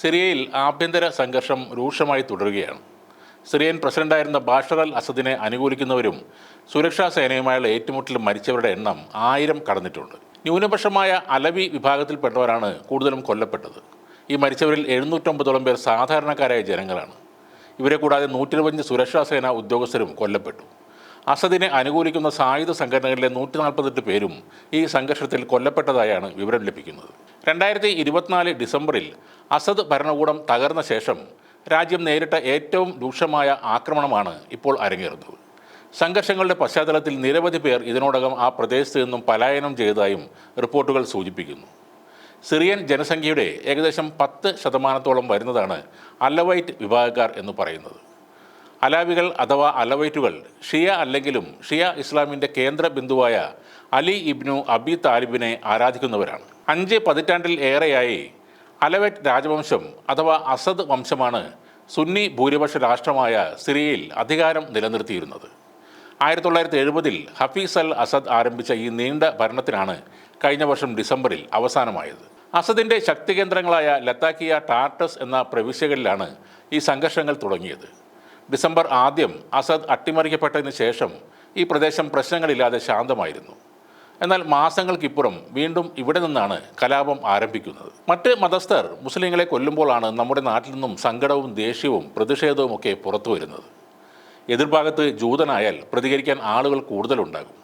സിറിയയിൽ ആഭ്യന്തര സംഘർഷം രൂക്ഷമായി തുടരുകയാണ്. സിറിയൻ പ്രസിഡന്റായിരുന്ന ബാഷർ അൽ അസദിനെ അനുകൂലിക്കുന്നവരും സുരക്ഷാ സേനയുമായുള്ള ഏറ്റുമുട്ടലിൽ മരിച്ചവരുടെ എണ്ണം ആയിരം കടന്നിട്ടുണ്ട്. ന്യൂനപക്ഷമായ അലവി വിഭാഗത്തിൽപ്പെട്ടവരാണ് കൂടുതലും കൊല്ലപ്പെട്ടത്. ഈ മരിച്ചവരിൽ എഴുന്നൂറ്റമ്പതോളം പേർ സാധാരണക്കാരായ ജനങ്ങളാണ്. ഇവരെ കൂടാതെ നൂറ്റിരുപഞ്ച് സുരക്ഷാ സേനാ ഉദ്യോഗസ്ഥരും കൊല്ലപ്പെട്ടു. അസദിനെ അനുകൂലിക്കുന്ന സായുധ സംഘടനകളിലെ നൂറ്റി നാൽപ്പത്തെട്ട് പേരും ഈ സംഘർഷത്തിൽ കൊല്ലപ്പെട്ടതായാണ് വിവരം ലഭിക്കുന്നത്. രണ്ടായിരത്തി ഇരുപത്തിനാല് ഡിസംബറിൽ അസദ് ഭരണകൂടം തകർന്ന ശേഷം രാജ്യം നേരിട്ട ഏറ്റവും രൂക്ഷമായ ആക്രമണമാണ് ഇപ്പോൾ അരങ്ങേറുന്നത്. സംഘർഷങ്ങളുടെ പശ്ചാത്തലത്തിൽ നിരവധി പേർ ഇതിനോടകം ആ പ്രദേശത്ത് നിന്നും പലായനം ചെയ്തതായും റിപ്പോർട്ടുകൾ സൂചിപ്പിക്കുന്നു. സിറിയൻ ജനസംഖ്യയുടെ ഏകദേശം പത്ത് ശതമാനത്തോളം വരുന്നതാണ് അല്ലവൈറ്റ് വിഭാഗക്കാർ എന്ന് പറയുന്നത്. അലാവികൾ അഥവാ അലവൈറ്റുകൾ ഷിയ അല്ലെങ്കിലും ഷിയ ഇസ്ലാമിന്റെ കേന്ദ്ര ബിന്ദുവായ അലി ഇബ്നു അബി താലിബിനെ ആരാധിക്കുന്നവരാണ്. അഞ്ച് പതിറ്റാണ്ടിൽ ഏറെയായി അലവൈറ്റ് രാജവംശം അഥവാ അസദ് വംശമാണ് സുന്നി ഭൂരിപക്ഷ രാഷ്ട്രമായ സിറിയയിൽ അധികാരം നിലനിർത്തിയിരുന്നത്. ആയിരത്തി തൊള്ളായിരത്തി എഴുപതിൽ ഹഫീസ് അൽ അസദ് ആരംഭിച്ച ഈ നീണ്ട ഭരണത്തിനാണ് കഴിഞ്ഞ വർഷം ഡിസംബറിൽ അവസാനമായത്. അസദിന്റെ ശക്തികേന്ദ്രങ്ങളായ ലത്താക്കിയ ടാർട്ടസ് എന്ന പ്രവിശ്യകളിലാണ് ഈ സംഘർഷങ്ങൾ തുടങ്ങിയത്. ഡിസംബർ ആദ്യം അസദ് അട്ടിമറിക്കപ്പെട്ടതിന് ശേഷം ഈ പ്രദേശം പ്രശ്നങ്ങളില്ലാതെ ശാന്തമായിരുന്നു. എന്നാൽ മാസങ്ങൾക്കിപ്പുറം വീണ്ടും ഇവിടെ നിന്നാണ് കലാപം ആരംഭിക്കുന്നത്. മറ്റ് മതസ്ഥർ മുസ്ലിങ്ങളെ കൊല്ലുമ്പോഴാണ് നമ്മുടെ നാട്ടിൽ നിന്നും സങ്കടവും ദേഷ്യവും പ്രതിഷേധവും ഒക്കെ പുറത്തു വരുന്നത്. എതിർഭാഗത്ത് ജൂതനായാൽ പ്രതികരിക്കാൻ ആളുകൾ കൂടുതലുണ്ടാകും.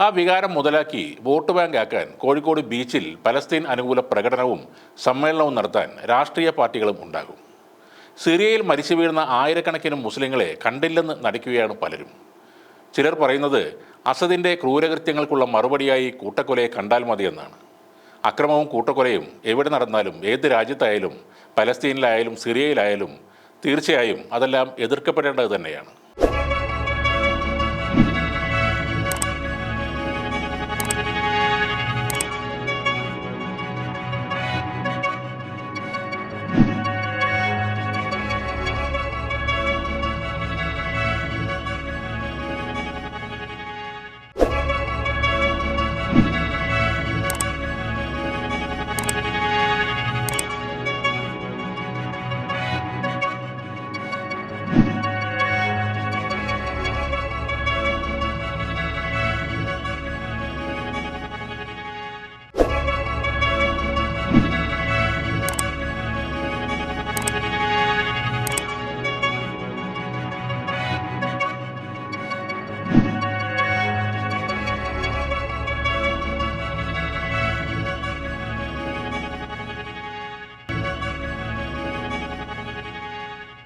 ആ വികാരം മുതലാക്കി വോട്ട് ബാങ്ക് ആക്കാൻ കോഴിക്കോട് ബീച്ചിൽ പലസ്തീൻ അനുകൂല പ്രകടനവും സമ്മേളനവും നടത്താൻ രാഷ്ട്രീയ പാർട്ടികളും ഉണ്ടാകും. സിറിയയിൽ മരിച്ചു വീഴുന്ന ആയിരക്കണക്കിന് മുസ്ലിങ്ങളെ കണ്ടില്ലെന്ന് നടിക്കുകയാണ് പലരും. ചിലർ പറയുന്നത് അസദിന്റെ ക്രൂരകൃത്യങ്ങൾക്കുള്ള മറുപടിയായി കൂട്ടക്കൊലയെ കണ്ടാൽ മതിയെന്നാണ്. അക്രമവും കൂട്ടക്കൊലയും എവിടെ നടന്നാലും ഏത് രാജ്യത്തായാലും പലസ്തീനിലായാലും സിറിയയിലായാലും തീർച്ചയായും അതെല്ലാം എതിർക്കപ്പെടേണ്ടത് തന്നെയാണ്.